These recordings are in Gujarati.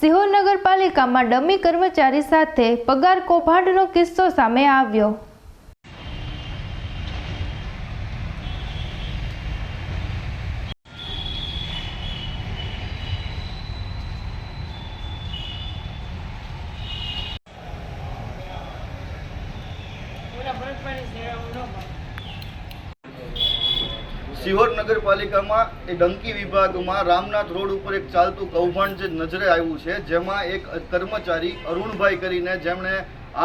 સિહોર નગરપાલિકામાં ડમી કર્મચારી સાથે પગાર કૌભાંડનો કિસ્સો સામે આવ્યો. સિહોર નગરપાલિકામાં એ ડંકી વિભાગમાં રામનાથ રોડ ઉપર એક ચાલતું કૌભાંડ જે નજરે આવ્યું છે, જેમાં એક કર્મચારી અરુણભાઈ કરીને જેમણે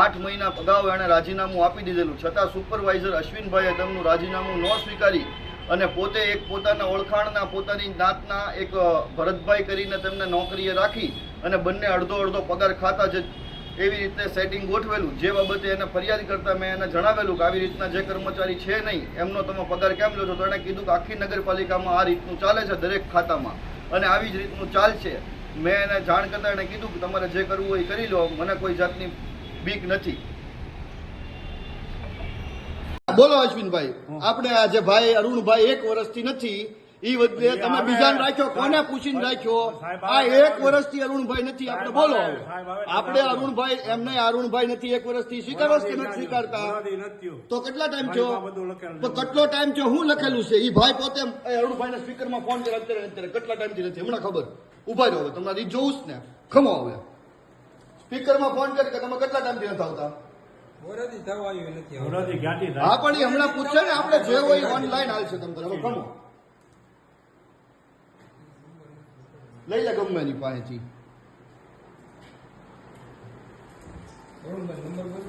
આઠ મહિના અગાઉ એણે રાજીનામું આપી દીધેલું. છતાં સુપરવાઇઝર અશ્વિનભાઈએ તેમનું રાજીનામું ન સ્વીકારી અને પોતે એક પોતાના ઓળખાણના, પોતાની જાતના એક ભરતભાઈ કરીને તેમને નોકરીએ રાખી અને બંને અડધો અડધો પગાર ખાતા જે એવી રીતે સેટિંગ ગોઠવેલું જે બાબતે એને ફરિયાદ કરતા મેં એને જણાવેલું કે આવી રીતના જે કર્મચારી છે નહીં એમનો તમે પગાર કેમ લો છો? તો એણે કીધું કે આખી નગરપાલિકામાં આ રીતનું ચાલે છે દરેક ખાતામાં. અને આવી જ રીતનું ચાલશે. મેં એને જાણ કરતા એણે કીધું કે તમારે જે કરવું હોય એ કરી લો મને કોઈ જાતની બીક નથી. બોલો અશ્વિનભાઈ આપણે આ જે ભાઈ અરુણભાઈ એક વર્ષથી નથી ઈ વચ્ચે તમે બીજાને રાખ્યો કોને પૂછીને રાખ્યો? આ એક વર્ષથી અરુણભાઈ નથી આપણે બોલો. આપણે અરુણભાઈ એમને અરુણભાઈ નથી એક વર્ષથી સ્વીકારો કે નથી સ્વીકારતા. તો કેટલા ટાઈમ થયો? તો કેટલો ટાઈમ થયો? હું લખેલું છે. ઈ ભાઈ પોતે એ અરુણભાઈને સ્પીકરમાં ફોન કર્યો અત્યારે અત્યારે. કેટલા ટાઈમથી નથી? હમણાં ખબર. ઊભા રહ્યો તમારે ઈ જોઉં જ ને. ખમો હવે. સ્પીકરમાં ફોન કરી કે તમે કેટલા ટાઈમથી નથી આવતા? હા પણ ઈ હમણાં પૂછશે ને આપણે જે હોય ઓનલાઈન હાલશે તમ તારે હવે ખમો. લઈ લે ગમે એની પાસેથી. નંબર બોલ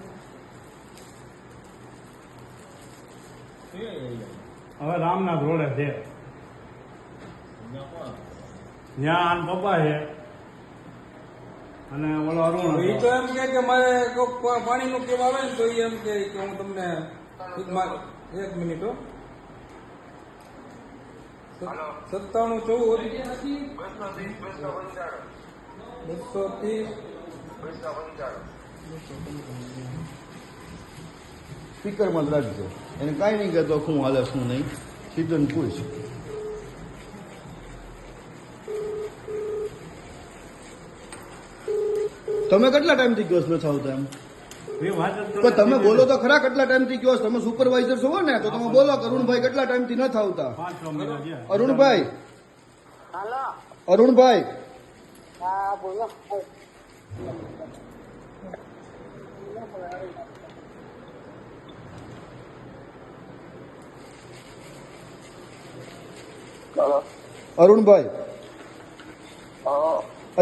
હવે રામનાથ રોડે છે. ત્યાં આન પપ્પા છે. અને ઓલો અરુણ એ તો એમ કે કે મારે પાણીનું કેવું આવે ને તો એમ કે કે હું તમને એક મિનિટ હો. સત્તાણું ચૌદ. બસો ત્રીસ સ્પીકરમાં જ રાખજો. એને કાંઈ નહીં કહેતો શું હાલે શું નહીં. સીધું પૂછ. તમે કેટલા ટાઈમથી ગયો છો નથી આવતા એમ? તમે બોલો તો ખરા કેટલા ટાઈમથી છો? તમે સુપરવાઇઝર છો ને તો તમે બોલો અરુણભાઈ કેટલા ટાઈમથી નથી આવતા. અરુણભાઈ. અરુણભાઈ. અરુણભાઈ.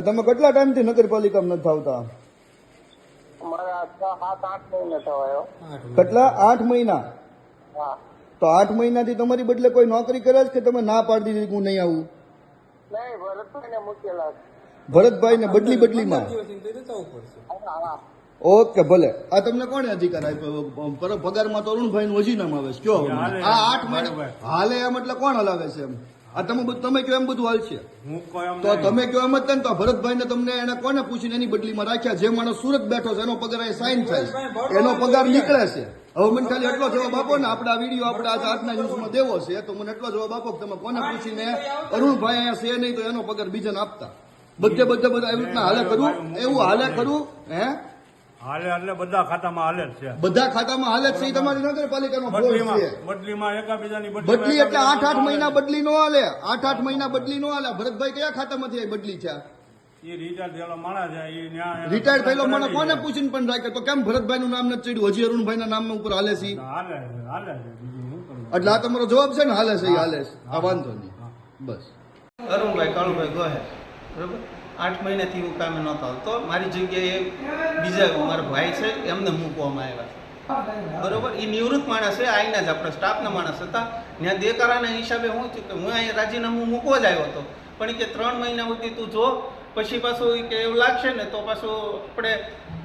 તમે કેટલા ટાઈમથી નગરપાલિકામાં નથી આવતા મારા છ સાત આઠ મહિને થવાયો આઠ કેટલા? આઠ મહિના? હા તો આઠ મહિનાથી તમારી બદલે કોઈ નોકરી કરે છે કે તમે ના પાડી દીધી હું નહીં આવું? ભરતભાઈને ભરતભાઈ ને બદલી બદલીમાં? ઓકે ભલે. આ તમને કોણે અધિકાર આપ્યો? પર પગારમાં તો અરુણભાઈ નું હજી નામ આવે છે. કયો આ આઠ મહિના હાલે એમ એટલે કોણ હલાવે છે એમ? આ તમે બધું- તમે કયો એમ બધું હાલશે તો તમે કયો એમ જ તો ભરતભાઈ ને તમને એને કોને પૂછીને એની બદલીમાં રાખ્યા? જે માણસ સુરત બેઠો છે એનો પગાર અહીં સાઈન થાય એનો પગાર નીકળે છે. હવે મને ખાલી એટલો જવાબ આપો ને આપણે આ વીડિયો આપણે આજે આજના ન્યૂઝમાં દેવો છે તો મને એટલો જવાબ આપો કે તમે કોને પૂછીને અરુણભાઈ અહીંયા છે નહીં તો એનો પગાર બીજાને આપતા. બધે બધે બધા એવી રીતના હાલે કરું એવું હાલે કરું હે? હાલે એટલે બધા ખાતામાં હાલે જ છે. બધા ખાતામાં હાલે જ છે તમારી નગરપાલિકાનો બદલીમાં છે. બદલીમાં એકાબીજાની બદલી એટલે આઠ આઠ મહિના બદલી નો હાલે. આઠ આઠ મહિના બદલી નો હાલે. ભરતભાઈ કયા ખાતામાંથી આ બદલી છે? ઈ રિટાયર થયેલો માણસ મને કોને પૂછીને પણ રાખે? તો કેમ ભરતભાઈ નું નામ નથી ચડ્યું? હજી અરુણભાઈ ના નામ ઉપર હાલે છે? એટલે આ તમારો જવાબ છે ને? હાલે છે હાલે છે. આ વાંધો નહીં. બસ. અરુણભાઈ કાળુભાઈ ગોહે બરોબર? આઠ મહિનાથી હું કામે નહોતો આવતો મારી જગ્યાએ બીજા મારા ભાઈ છે, એમને મૂકવામાં આવ્યા બરોબર? એ નિવૃત્ત માણસ છે આઈના જ આપણા સ્ટાફના માણસ હતા. ત્યાં દેકારાના હિસાબે હું થયું કે હું અહીંયા રાજીનામું મૂકવા જ આવ્યો હતો. પણ કે ત્રણ મહિના સુધી તું જો, પછી પાછું કે એવું લાગશે ને, તો પાછું આપણે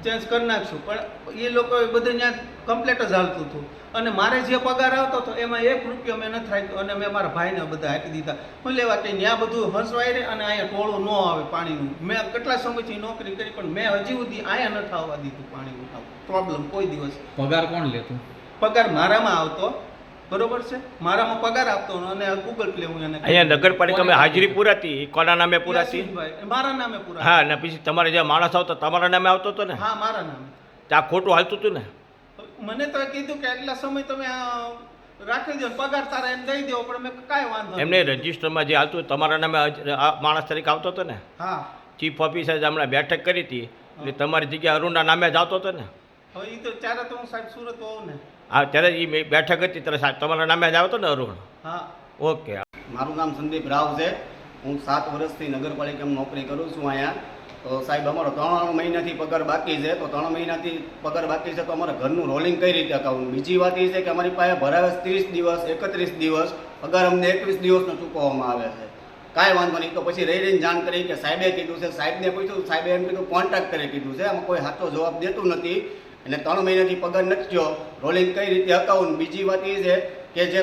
ચેન્જ કરી નાખશું. પણ એ લોકો બધું ત્યાં કમ્પ્લેટ જ હાલતું હતું. અને મારે જે પગાર આવતો હતો એમાં એક રૂપિયો મેં નથી રાખ્યો અને મેં મારા ભાઈને બધા આપી દીધા. હું લેવા કે ત્યાં બધું હસવાય રહે અને અહીંયા ટોળું ન આવે પાણીનું. મેં કેટલા સમયથી નોકરી કરી પણ મેં હજી સુધી અહીંયા નથી આવવા દીધું પાણીનું. પ્રોબ્લેમ કોઈ દિવસ. પગાર કોણ લેતું? પગાર મારામાં આવતો. બરોબર છે? મારામાં પગાર આપતો અને ગૂગલ પ્લે હું એને અહીંયા નગરપાલિકામાં હાજરી પૂરાતી? કોના નામે પૂરાતી? મારા નામે પૂરા હા ને પછી તમારે જે માણસ આવતો તમારા નામે આવતો હતો ને? હા મારા નામે. ત્યાં ખોટું હાલતું હતું ને? મને તો કીધું કે એટલા સમય તમે રાખી દો પગાર તારા એમ દઈ દો પણ મેં કાંઈ વાંધો. એમને રજિસ્ટરમાં જે હાલતું તમારા નામે માણસ તરીકે આવતો હતો ને? હા. ચીફ ઓફિસર હમણાં બેઠક કરી હતી એટલે તમારી જગ્યાએ અરુણના નામે જ આવતો હતો ને? હવે એ તો ત્યારે તો હું સાહેબ સુરત હોઉં ને. હા ત્યારે એ બેઠક હતી ત્યારે સાહેબ તમારા નામે જ આવતો ને અરુણ? હા. ઓકે. મારું નામ સંદીપ રાવ છે. હું સાત વર્ષથી નગરપાલિકામાં નોકરી કરું છું અહીંયા. તો સાહેબ અમારો ત્રણ મહિનાથી પગાર બાકી છે. તો ત્રણ મહિનાથી પગાર બાકી છે તો અમારે ઘરનું રોલિંગ કઈ રીતે અકાઉન્ટ બીજી વાત એ છે કે અમારી પાસે ભરાવે ત્રીસ દિવસ એકત્રીસ દિવસ. પગાર અમને એકવીસ દિવસનો ચૂકવવામાં આવે છે. કાંઈ વાંધો નહીં. તો પછી રહી રહીને જાણ કરી કે સાહેબે કીધું છે. સાહેબને પૂછ્યું સાહેબે એમ કીધું કોન્ટ્રાક્ટરે કીધું છે. આમાં કોઈ સાચો જવાબ દેતું નથી. અને ત્રણ મહિનાથી પગાર નથી થયો. રોલિંગ કઈ રીતે અકાઉન્ટ? બીજી વાત એ છે કે જે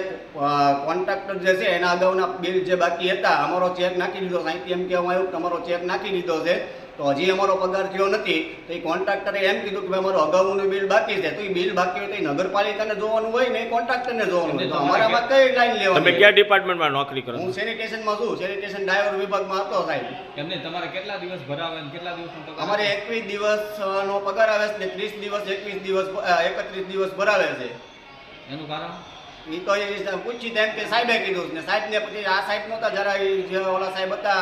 કોન્ટ્રાક્ટર જે છે, એના અગાઉના બિલ જે બાકી હતા, અમારો ચેક નાખી દીધો સાહિત્ય એમ કહેવામાં આવ્યું કે ચેક નાખી દીધો છે. તો હજી અમારો પગાર થયો નથી તો એ કોન્ટ્રાક્ટરે એમ કીધું કે ભાઈ અમારું અગાઉનું બિલ બાકી છે તો એ બિલ બાકી હોય તો એ નગરપાલિકાને જોવાનું હોય ને કોન્ટ્રાક્ટરને જોવાનું હોય. તો અમારામાં કઈ લાઈન તમે કયા ડિપાર્ટમેન્ટમાં નોકરી કરો હું સેનિટેશનમાં છું સેનિટેશન ડ્રાઈવર વિભાગમાં હતો સાહેબ. એમને તમારે કેટલા દિવસ ભરાવે કેટલા દિવસ અમારે એકવીસ દિવસનો પગાર આવે છે ને ત્રીસ દિવસ એકવીસ દિવસ એકત્રીસ દિવસ ભરાવે છે. એનું કારણ? એ તો એ પૂછી તેમ કે સાહેબે કીધું ને સાહેબ ને પછી આ સાહેબ નહોતા જરા એ જે ઓલા સાહેબ હતા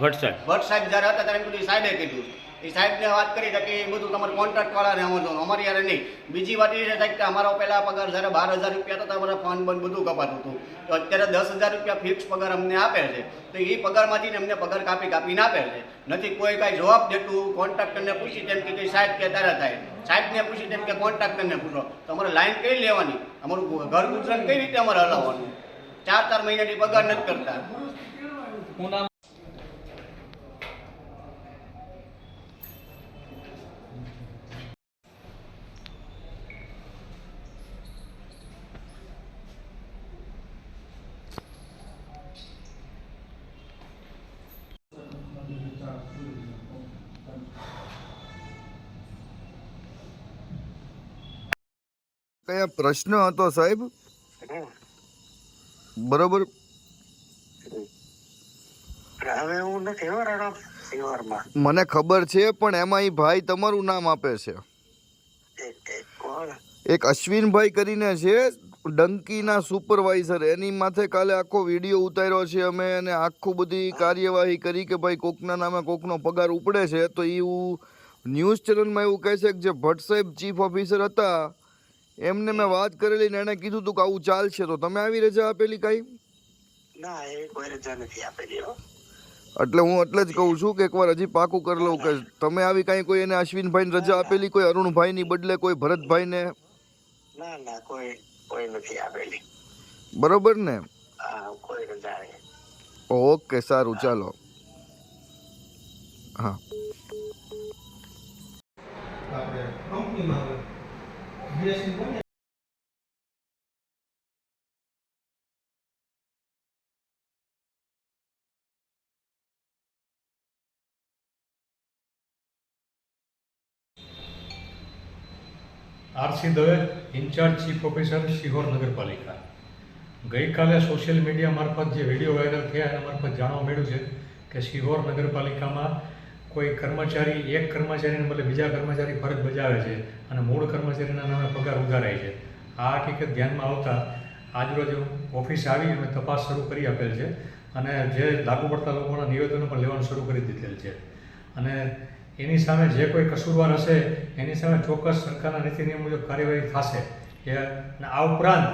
ભટ્ટ સાહેબ ભટ્ટ સાહેબ જ્યારે હતા ત્યારે એમ કીધું સાહેબે કીધું. એ સાહેબને વાત કરી કે એ બધું તમારે કોન્ટ્રાક્ટ વાળાને સમજવાનું અમારી યારે નહીં. બીજી વાત એ સાહેબ કે અમારો પહેલા પગાર જ્યારે બાર હજાર રૂપિયા હતા અમારા ફોન બંધ બધું કપાતું હતું. તો અત્યારે દસ હજાર રૂપિયા ફિક્સ પગાર અમને આપે છે. તો એ પગારમાંથી અમને પગાર કાપી કાપીને આપે છે. નથી કોઈ કાંઈ જવાબ દેતું. કોન્ટ્રાક્ટરને પૂછી તેમ કે સાહેબ કે તારા થાય. સાહેબને પૂછી તેમ કે કોન્ટ્રાક્ટરને પૂછો. તમારે અમારે લાઈન કઈ લેવાની? અમારું ઘર ગુજરાન કઈ રીતે અમારે હલાવવાનું? ચાર ચાર મહિનાની પગાર નથી કરતા. કયા પ્રશ્ન હતો સાહેબ? બરોબર. મને ખબર છે પણ એમાં એ ભાઈ તમારું નામ આપે છે. એક અશ્વિનભાઈ કરીને છે ડંકીના સુપરવાઇઝર. એની માથે કાલે આખો વીડિયો ઉતાર્યો છે અમે અને આખું બધી કાર્યવાહી કરી કે ભાઈ કોકના નામે કોકનો પગાર ઉપડે છે તો એવું ન્યૂઝ ચેનલમાં એવું કહે છે કે જે ભટ્ટ સાહેબ ચીફ ઓફિસર હતા એમને મેં વાત કરેલી ને એણે કીધું તું કે આવું ચાલશે તો તમે આવી રજા આપેલી કાંઈ? ના એ કોઈ રજા નથી આપેલી એટલે હું એટલે જ કહું છું કે એકવાર હજી પાકું કરી લઉં કે તમે આવી કાંઈ કોઈ એને અશ્વિનભાઈને રજા આપેલી કોઈ અરુણભાઈની બદલે કોઈ ભરતભાઈને? ના ના કોઈ કોઈ નથી આપેલી. બરોબર ને? કોઈ રજા ઓકે સારું ચાલો. હા. આપણે કંપનીમાં હવે BSc બને RC Dave incharge chief officer Sihor નગરપાલિકા ગઈકાલે સોશિયલ મીડિયા મારફત જે વીડિયો વાયરલ થયા એના મારફત જાણવા મળ્યું છે કે શિહોર નગરપાલિકામાં કોઈ કર્મચારી, એક કર્મચારીને બદલે બીજા કર્મચારી ફરજ બજાવે છે અને મૂળ કર્મચારીના નામે પગાર ઉધારાય છે. આ હકીકત ધ્યાનમાં આવતા આજરોજ ઓફિસ આવી અને તપાસ શરૂ કરી આપેલ છે અને જે લાગુ પડતા લોકોના નિવેદનો પણ લેવાનું શરૂ કરી દીધેલ છે. અને એની સામે જે કોઈ કસૂરવાર હશે, એની સામે ચોક્કસ સરકારના નીતિ નિયમ મુજબ કાર્યવાહી થશે. એ આ ઉપરાંત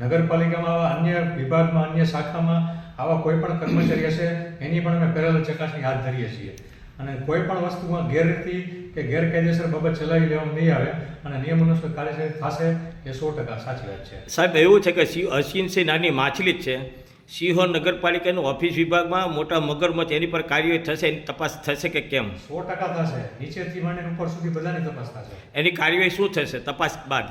નગરપાલિકામાં આવા અન્ય વિભાગમાં, અન્ય શાખામાં આવા કોઈ પણ કર્મચારી હશે, એની પણ અમે પેરેલલ ચકાસણી હાથ ધરીએ છીએ. અને કોઈ પણ વસ્તુમાં ગેરરીતિ કે ગેરકાયદેસર બાબત ચલાવી લેવામાં નહીં આવે અને નિયમ અનુસાર કાર્યવાહી થશે એ સો ટકા સાચી વાત છે. સાહેબ એવું છે કે સિંહ અશ્વિનસિંહ નાની માછલી જ છે. સિંહો નગરપાલિકાનું ઓફિસ વિભાગમાં મોટા મગરમચ્છ એની પર કાર્યવાહી થશે એની તપાસ થશે કે કેમ? સો ટકા થશે. નીચેથી માંડીને ઉપર સુધી બધાની તપાસ થશે. એની કાર્યવાહી શું થશે? તપાસ બાદ.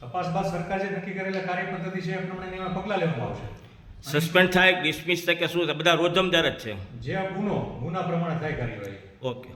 તપાસ બાદ સરકાર જે નક્કી કરેલા કાર્ય પદ્ધતિ છે એ પ્રમાણે એમાં પગલાં લેવામાં આવશે. સસ્પેન્ડ થાય ડિસમિસ થાય કે શું બધા રોજમદાર જ છે. જે ગુનો ગુના પ્રમાણે થાય કાર્યવાહી ઓકે